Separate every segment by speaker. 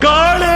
Speaker 1: காளே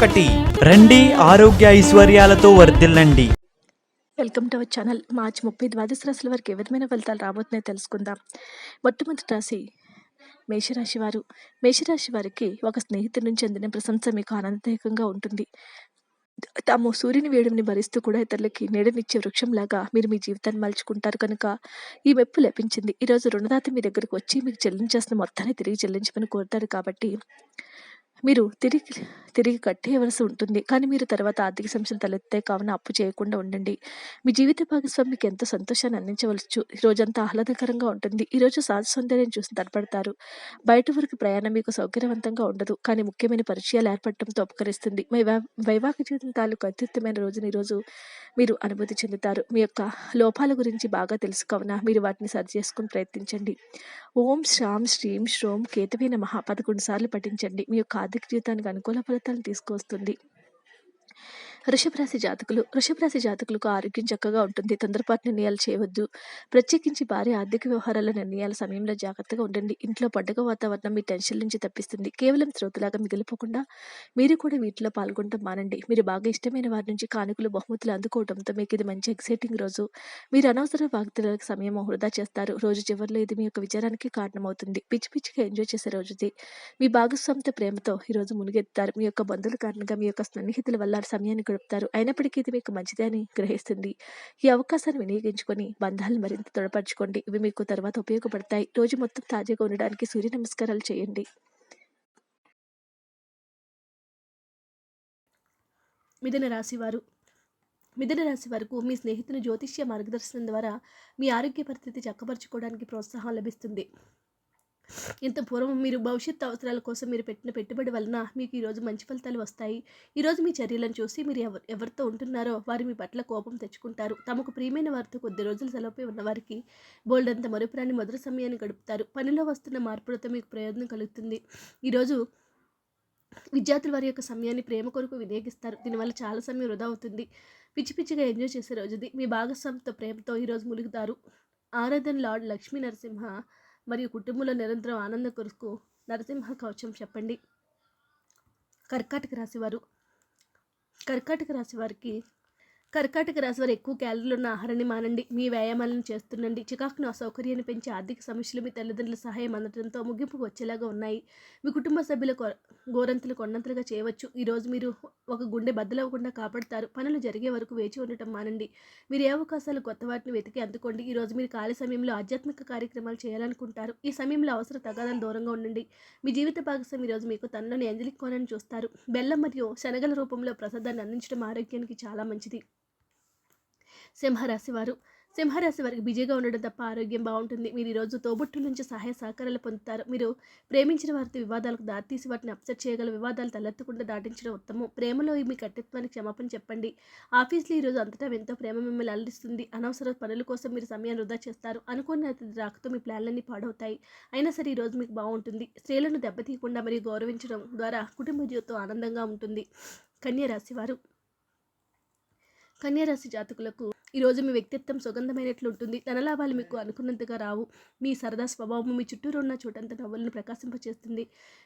Speaker 1: ఒకటి.
Speaker 2: రండి ఆరోగ్య ఐశ్వర్యాలతో వర్ధిల్లండి.
Speaker 3: Welcome to our channel. మార్చి ముప్పై ద్వాదశ రాశుల వరకు ఏ విధమైన ఫలితాలు రాబోతున్నాయో తెలుసుకుందాం. మొట్టమొదటి రాశి మేషరాశి వారు. మేషరాశి వారికి ఒక స్నేహితుడి నుంచి అందిన ప్రశంస మీకు ఆనందదాయకంగా ఉంటుంది. తాము సూర్యుని వేడిని భరిస్తూ కూడా ఇతరులకి నీడనిచ్చే వృక్షంలాగా మీరు మీ జీవితాన్ని మలుచుకుంటారు కనుక ఈ మెప్పు లభించింది. ఈరోజు రుణదాత మీ దగ్గరకు వచ్చి మీకు చెల్లించాల్సిన మొత్తాన్ని తిరిగి చెల్లించమని కోరుతారు కాబట్టి మీరు తిరిగి తిరిగి కట్టేయవలసి ఉంటుంది. కానీ మీరు తర్వాత ఆర్థిక సమస్యలు తలెత్తాయి కావున అప్పు చేయకుండా ఉండండి. మీ జీవిత భాగస్వామి మీకు ఎంతో సంతోషాన్ని అందించవచ్చు ఈ రోజంతా ఆహ్లాదకరంగా ఉంటుంది. ఈరోజు సహజ సౌందర్యం చూసి తడపడతారు. బయట వరకు ప్రయాణం మీకు సౌకర్యవంతంగా ఉండదు. కానీ ముఖ్యమైన పరిచయాలు ఏర్పడటంతో ఉపకరిస్తుంది మీ వైవాహిక జీవితం తాలూకు అత్యుత్తమైన రోజుని ఈరోజు మీరు అనుభూతి చెందుతారు. మీ యొక్క లోపాల గురించి బాగా తెలుసుకోవన మీరు వాటిని సరి చేసుకుని ప్రయత్నించండి. ఓం శ్రాం శ్రీం శ్రోం కేతవైన మహా పదకొండు సార్లు పఠించండి. మీ యొక్క ఆర్థిక జీవితానికి అనుకూల ఫలితాలు తీసుకొస్తుంది వృషభరాశి జాతకులు వృషభరాశి జాతకులకు ఆరోగ్యం చక్కగా ఉంటుంది. తొందరపాటు నిర్ణయాలు చేయవద్దు. ప్రత్యేకించి భారీ ఆర్థిక వ్యవహారాల నిర్ణయాల సమయంలో జాగ్రత్తగా ఉండండి. ఇంట్లో పండుగ వాతావరణం మీ టెన్షన్ నుంచి తప్పిస్తుంది. కేవలం శ్రోతలాగా మిగిలిపోకుండా మీరు కూడా వీటిలో పాల్గొనడం మానండి. మీరు బాగా ఇష్టమైన వారి నుంచి కానుకలు బహుమతులు అందుకోవడంతో మీకు ఇది మంచి ఎక్సైటింగ్ రోజు. మీరు అనవసర వాగ్దానాలకు సమయం వృధా చేస్తారు. రోజు చివరిలో ఇది మీ యొక్క విచారానికి కారణమవుతుంది. పిచ్చి పిచ్చిగా ఎంజాయ్ చేసే రోజుది. మీ భాగస్వామితో ప్రేమతో ఈరోజు మునిగెత్తారు. మీ యొక్క బంధువుల కారణంగా మీ యొక్క స్నేహితుల వల్ల సమయాన్ని గడుపుతారు. అయినప్పటికీ ఇది మీకు మంచిదే అని గ్రహిస్తుంది. ఈ అవకాశాన్ని వినియోగించుకొని బంధాలను మరింత దృఢపరచుకోండి. ఇవి మీకు తర్వాత ఉపయోగపడతాయి. రోజు మొత్తం తాజాగా ఉండడానికి సూర్య నమస్కారాలు చేయండి. మిథున రాశి వారు. మిథున రాశి వరకు మీ స్నేహితుని జ్యోతిష్య మార్గదర్శనం ద్వారా మీ ఆరోగ్య పరిస్థితి చక్కపరచుకోవడానికి ప్రోత్సాహం లభిస్తుంది. ఇంత పూర్వం మీరు భవిష్యత్తు అవసరాల కోసం మీరు పెట్టిన పెట్టుబడి వలన మీకు ఈరోజు మంచి ఫలితాలు వస్తాయి. ఈరోజు మీ చర్యలను చూసి మీరు ఎవరు ఎవరితో ఉంటున్నారో వారు మీ పట్ల కోపం తెచ్చుకుంటారు. తమకు ప్రియమైన వారితో కొద్ది రోజులు సెలవుపై ఉన్న వారికి బోల్డంత మరుపురాని మధుర సమయాన్ని గడుపుతారు. పనిలో వస్తున్న మార్పులతో మీకు ప్రయోజనం కలుగుతుంది. ఈరోజు విద్యార్థులు వారి యొక్క సమయాన్ని ప్రేమ కొరకు వినియోగిస్తారు. దీనివల్ల చాలా సమయం వృధా అవుతుంది. పిచ్చి పిచ్చిగా ఎంజాయ్ చేసే రోజుది. మీ భాగస్వామితో ప్రేమతో ఈరోజు ములుగుతారు ఆరాధన లార్డ్ లక్ష్మీ నరసింహ మరియు కుటుంబంలో నిరంతరం ఆనందం కొరకు నరసింహ కవచం చెప్పండి. కర్కాటక రాశివారు కర్కాటక రాశి వారికి కర్కాటక రాశి వారు ఎక్కువ క్యాలరీలు ఉన్న ఆహారాన్ని మానండి. మీ వ్యాయామాలను చేస్తుండండి. చికాకును అసౌకర్యాన్ని పెంచే ఆర్థిక సమస్యలు మీ తల్లిదండ్రుల సహాయం అందడంతో ముగింపుకు వచ్చేలాగా ఉన్నాయి. మీ కుటుంబ సభ్యుల కొ- గోరంతలు కొండంతలుగా చేయవచ్చు. ఈరోజు మీరు ఒక గుండె బద్దలవ్వకుండా కాపాడుతారు. పనులు జరిగే వరకు వేచి ఉండటం మానండి. మీరు ఏ అవకాశాలు కొత్త వాటిని వెతికి అందుకోండి. ఈ రోజు మీరు ఖాళీ సమయంలో ఆధ్యాత్మిక కార్యక్రమాలు చేయాలనుకుంటారు. ఈ సమయంలో అవసర తగాదాలు దూరంగా ఉండండి. మీ జీవిత భాగస్వామి ఈరోజు మీకు తనలోని అంజలిక్ కోనని చూస్తారు. బెల్లం మరియు శనగల రూపంలో ప్రసాదాన్ని అందించడం ఆరోగ్యానికి చాలా మంచిది. సింహరాశి వారు. సింహరాశి వారికి బిజీగా ఉండడం తప్ప ఆరోగ్యం బాగుంటుంది. మీరు ఈరోజు తోబుట్టు నుంచి సహాయ సహకారాలు పొందుతారు. మీరు ప్రేమించిన వారితో వివాదాలకు దారితీసి వాటిని అప్సెట్ చేయగల వివాదాలు తలెత్తకుండా దాటించడం ఉత్తమం. ప్రేమలో మీ కట్టిత్వానికి క్షమాపణ చెప్పండి. ఆఫీస్లో ఈరోజు అంతటా ఎంతో ప్రేమ మిమ్మల్ని అలరిస్తుంది. అనవసర పనుల కోసం మీరు సమయాన్ని వృధా చేస్తారు. అనుకున్న అతిథి రాకతో మీ ప్లాన్లన్నీ పాడవుతాయి. అయినా సరే ఈరోజు మీకు బాగుంటుంది. స్త్రీలను దెబ్బతీయకుండా మరియు గౌరవించడం ద్వారా కుటుంబ జీవితం ఆనందంగా ఉంటుంది. కన్యరాశి వారు. కన్యారాశి జాతకులకు ఈరోజు మీ వ్యక్తిత్వం సుగంధమైనట్లు ఉంటుంది ధన లాభాలు మీకు అనుకున్నంతగా రావు. మీ సరదా స్వభావం మీ చుట్టూరు ఉన్న చోటంత నవ్వులను ప్రకాశింపచేస్తుంది.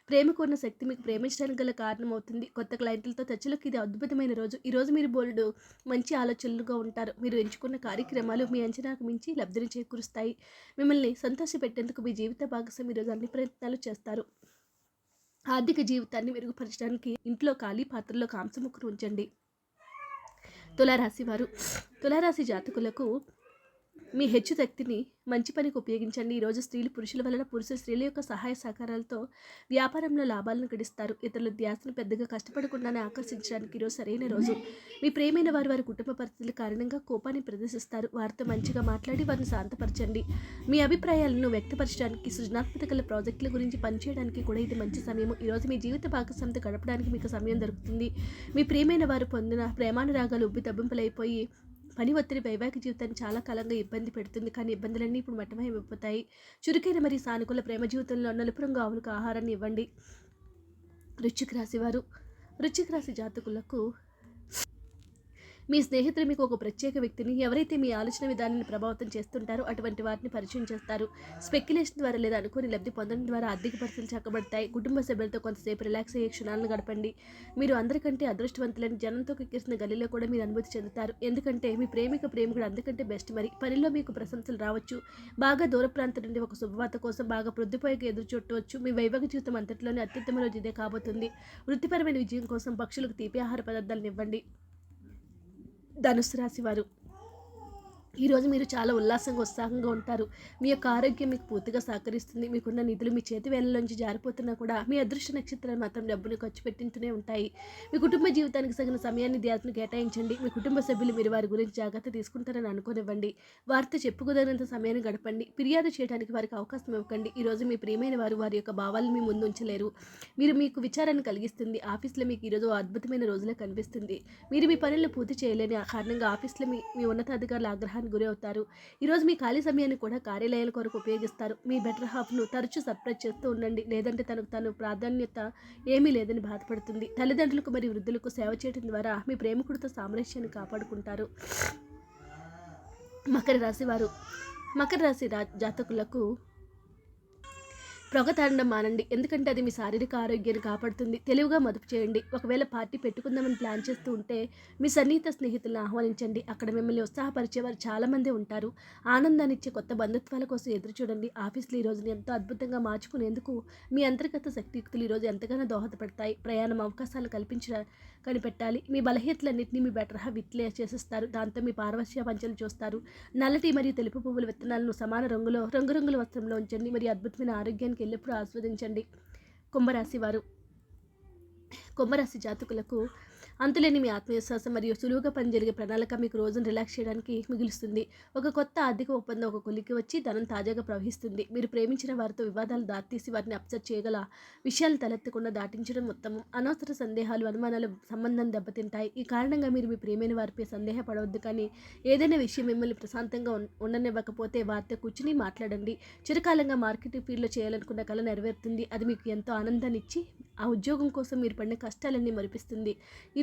Speaker 3: ప్రేమకు ఉన్న శక్తి మీకు ప్రేమించడానికి గల కారణం అవుతుంది కొత్త క్లయింట్లతో చర్చలకు ఇది అద్భుతమైన రోజు. ఈరోజు మీరు బోల్డ్ మంచి ఆలోచనలుగా ఉంటారు. మీరు ఎంచుకున్న కార్యక్రమాలు మీ అంచనాకు మించి లబ్ధిని చేకూరుస్తాయి. మిమ్మల్ని సంతోషపెట్టేందుకు మీ జీవిత భాగస్వామి ఈరోజు అన్ని ప్రయత్నాలు చేస్తారు. ఆర్థిక జీవితాన్ని మెరుగుపరచడానికి ఇంట్లో ఖాళీ పాత్రలో కాంసముక్కును ఉంచండి. తులారాశి వారు. తులారాశి జాతకులకు మీ హెచ్చు శక్తిని మంచి పనికి ఉపయోగించండి. ఈరోజు స్త్రీలు పురుషుల వలన పురుషులు స్త్రీల యొక్క సహాయ సహకారాలతో వ్యాపారంలో లాభాలను గడిస్తారు. ఇతరుల ధ్యాసను పెద్దగా కష్టపడకుండానే ఆకర్షించడానికి ఈరోజు సరైన రోజు. మీ ప్రేమైన వారు వారి కుటుంబ పరిస్థితుల కారణంగా కోపాన్ని ప్రదర్శిస్తారు. వారితో మంచిగా మాట్లాడి వారిని శాంతపరచండి. మీ అభిప్రాయాలను వ్యక్తపరచడానికి సృజనాత్మక ప్రాజెక్టుల గురించి పనిచేయడానికి కూడా ఇది మంచి సమయం. ఈరోజు మీ జీవిత భాగస్వామితో గడపడానికి మీకు సమయం దొరుకుతుంది. మీ ప్రియమైన వారు పొందిన ప్రేమానురాగాలు ఉబ్బి తబ్బింపులైపోయి పని ఒత్తిడి వైవాహిక జీవితాన్ని చాలా కాలంగా ఇబ్బంది పెడుతుంది. కానీ ఇబ్బందులన్నీ ఇప్పుడు మట్టమయమైపోతాయి చురుకైన మరియు సానుకూల ప్రేమ జీవితంలో నలుపు రంగు ఆవులకు ఆహారాన్ని ఇవ్వండి. వృశ్చిక రాశి వారు. వృశ్చిక రాశి జాతకులకు మీ స్నేహితులు మీకు ఒక ప్రత్యేక వ్యక్తిని ఎవరైతే మీ ఆలోచన విధానాన్ని ప్రభావితం చేస్తుంటారో అటువంటి వారిని పరిచయం చేస్తారు. స్పెక్యులేషన్ ద్వారా లేదా అనుకోని లబ్ధి పొందడం ద్వారా ఆర్థిక పరిస్థితులు చక్కబడతాయి. కుటుంబ సభ్యులతో కొంతసేపు రిలాక్స్ అయ్యే క్షణాలను గడపండి. మీరు అందరికంటే అదృష్టవంతులని జనంతో కిక్కిరిసిన గల్లీలో కూడా మీరు అనుభూతి చెందుతారు. ఎందుకంటే మీ ప్రేమిక ప్రేమికుడు అందుకంటే బెస్ట్ మరి. పనిలో మీకు ప్రశంసలు రావచ్చు. బాగా దూర ప్రాంతం నుండి ఒక శుభవార్త కోసం బాగా ప్రొద్దుపోయేకి ఎదురు చూడవచ్చు. మీ వైభవ జీవితం అంతటిలోనే అత్యుత్తమ రోజు ఇదే కాబోతుంది. వృత్తిపరమైన విజయం కోసం పక్షులకు తీపి ఆహార పదార్థాలను ఇవ్వండి. ధనుసు రాశి వారు. ఈరోజు మీరు చాలా ఉల్లాసంగా ఉత్సాహంగా ఉంటారు. మీ యొక్క ఆరోగ్యం మీకు పూర్తిగా సహకరిస్తుంది. మీకున్న నిధులు మీ చేతి వేలలోంచి జారిపోతున్నా కూడా మీ అదృష్ట నక్షత్రాలు మాత్రం డబ్బును ఖర్చు పెట్టింటూనే ఉంటాయి. మీ కుటుంబ జీవితానికి సగిన సమయాన్ని ధ్యాసను కేటాయించండి. మీ కుటుంబ సభ్యులు మీరు వారి గురించి జాగ్రత్త తీసుకుంటారని అనుకోనివ్వండి. వారితో చెప్పుకోదగినంత సమయాన్ని గడపండి. ఫిర్యాదు చేయడానికి వారికి అవకాశం ఇవ్వకండి. ఈరోజు మీ ప్రియమైన వారు వారి యొక్క భావాలను మీ ముందు ఉంచలేరు. మీరు మీకు విచారాన్ని కలిగిస్తుంది. ఆఫీస్లో మీకు ఈరోజు అద్భుతమైన రోజులే కనిపిస్తుంది. మీరు మీ పనులను పూర్తి చేయలేని కారణంగా ఆఫీస్లో మీ మీ ఉన్నతాధికారుల ఆగ్రహాన్ని గురి అవుతారు ఈరోజు మీ ఖాళీ సమయాన్ని కూడా కార్యాలయాల కొరకు ఉపయోగిస్తారు. మీ బెటర్ హాఫ్ను తరచూ సర్ప్రైజ్ చేస్తూ ఉండండి. లేదంటే తనకు తను ప్రాధాన్యత ఏమీ లేదని బాధపడుతుంది. తల్లిదండ్రులకు మరియు వృద్ధులకు సేవ చేయడం ద్వారా మీ ప్రేమికుడితో సామరస్యాన్ని కాపాడుకుంటారు. మకర రాశి వారు. మకర రాశి రా జాతకులకు పొగ తాగడం మానండి. ఎందుకంటే అది మీ శారీరక ఆరోగ్యాన్ని కాపాడుతుంది. తెలివిగా మదుపు చేయండి. ఒకవేళ పార్టీ పెట్టుకుందామని ప్లాన్ చేస్తూ ఉంటే మీ సన్నిహిత స్నేహితులను ఆహ్వానించండి. అక్కడ మిమ్మల్ని ఉత్సాహపరిచేవారు చాలామంది ఉంటారు. ఆనందాన్ని ఇచ్చే కొత్త బంధుత్వాల కోసం ఎదురు చూడండి. ఆఫీస్లో ఈ రోజుని ఎంతో అద్భుతంగా మార్చుకునేందుకు మీ అంతర్గత శక్తియుక్తులు ఈరోజు ఎంతగానో దోహదపడతాయి. ప్రయాణం అవకాశాలు కల్పించిన కనిపెట్టాలి. మీ బలహీనతలన్నింటినీ మీ బెటర్ విత్లే చేసిస్తారు. దాంతో మీ పారవశ్య పంచలు చూస్తారు. నల్లటి మరియు తెలుపు పువ్వుల విత్తనాలను సమాన రంగులో రంగురంగుల వస్త్రంలో ఉంచండి. మరియు అద్భుతమైన ఆరోగ్యానికి ఎల్లప్పుడూ ఆస్వాదించండి. కుంభరాశి వారు. కుంభరాశి జాతకులకు అంతులేని మీ ఆత్మవిశ్వాసం మరియు సులువుగా పని జరిగే ప్రణాళిక మీకు రోజును రిలాక్స్ చేయడానికి మిగులుస్తుంది. ఒక కొత్త ఆర్థిక ఒప్పందం ఒక కొలికి వచ్చి ధనం తాజాగా ప్రవహిస్తుంది. మీరు ప్రేమించిన వారితో వివాదాలు దారితీసి వారిని అప్సెట్ చేయగల విషయాలు తలెత్తకుండా దాటించడం ఉత్తమం. అనవసర సందేహాలు అనుమానాలు సంబంధం దెబ్బతింటాయి. ఈ కారణంగా మీరు మీ ప్రేమైన వారిపై సందేహపడవద్దు కానీ ఏదైనా విషయం మిమ్మల్ని ప్రశాంతంగా ఉండనివ్వకపోతే వారితో కూర్చుని మాట్లాడండి. చిరకాలంగా మార్కెటింగ్ ఫీల్డ్లో చేయాలనుకున్న కళ నెరవేరుతుంది. అది మీకు ఎంతో ఆనందాన్ని ఇచ్చి ఆ ఉద్యోగం కోసం మీరు పడిన కష్టాలన్నీ మరిపిస్తుంది.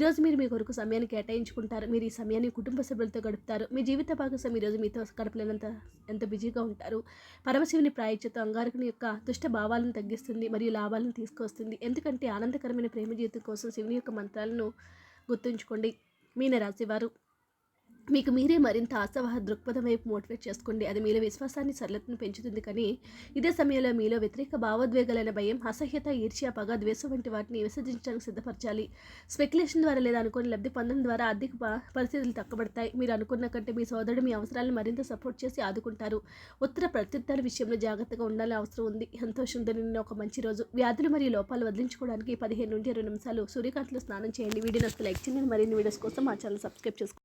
Speaker 3: ఈరోజు మీరు మీ కొరకు సమయాన్ని కేటాయించుకుంటారు. మీరు ఈ సమయాన్ని కుటుంబ సభ్యులతో గడుపుతారు. మీ జీవిత భాగస్వామి ఈరోజు మీతో గడపలేనంత ఎంత బిజీగా ఉంటారు. పరమశివుని ప్రాయశ్చిత్తం అంగారకుని యొక్క దుష్ట భావాలను తగ్గిస్తుంది మరియు లాభాలను తీసుకొస్తుంది. ఎందుకంటే ఆనందకరమైన ప్రేమ జీవితం కోసం శివుని యొక్క మంత్రాలను గుర్తుంచుకోండి. మీనరాశి వారు మీకు మీరే మరింత ఆశావహ దృక్పథం వైపు మోటివేట్ చేసుకోండి. అది మీలో విశ్వాసాన్ని సరళతను పెంచుతుంది కానీ ఇదే సమయంలో మీలో వ్యతిరేక భావోద్వేగాలైన భయం అసహ్యత ఈర్ష్య పగ ద్వేషం వంటి వాటిని విసర్జించడానికి సిద్ధపరచాలి. స్పెక్యులేషన్ ద్వారా లేదా అనుకుని లబ్ధి పొందడం ద్వారా ఆర్థిక పరిస్థితులు తక్కబడతాయి మీరు అనుకున్న కంటే మీ సోదరుడు మీ అవసరాలను మరింత సపోర్ట్ చేసి ఆదుకుంటారు. ఉత్తర ప్రత్యుత్తర విషయంలో జాగ్రత్తగా ఉండాలని అవసరం ఉంది. సంతోషంతో నిన్న ఒక మంచి రోజు. వ్యాధులు మరియు లోపాలు వదిలించుకోవడానికి పదిహేను నుండి ఇరవై నిమిషాలు సూర్యకాంతిలో స్నానం చేయండి. వీడియో నస్తే లైక్ చేయండి. మరిన్ని వీడియోస్ కోసం మా ఛానల్ సబ్స్క్రైబ్ చేసుకోండి.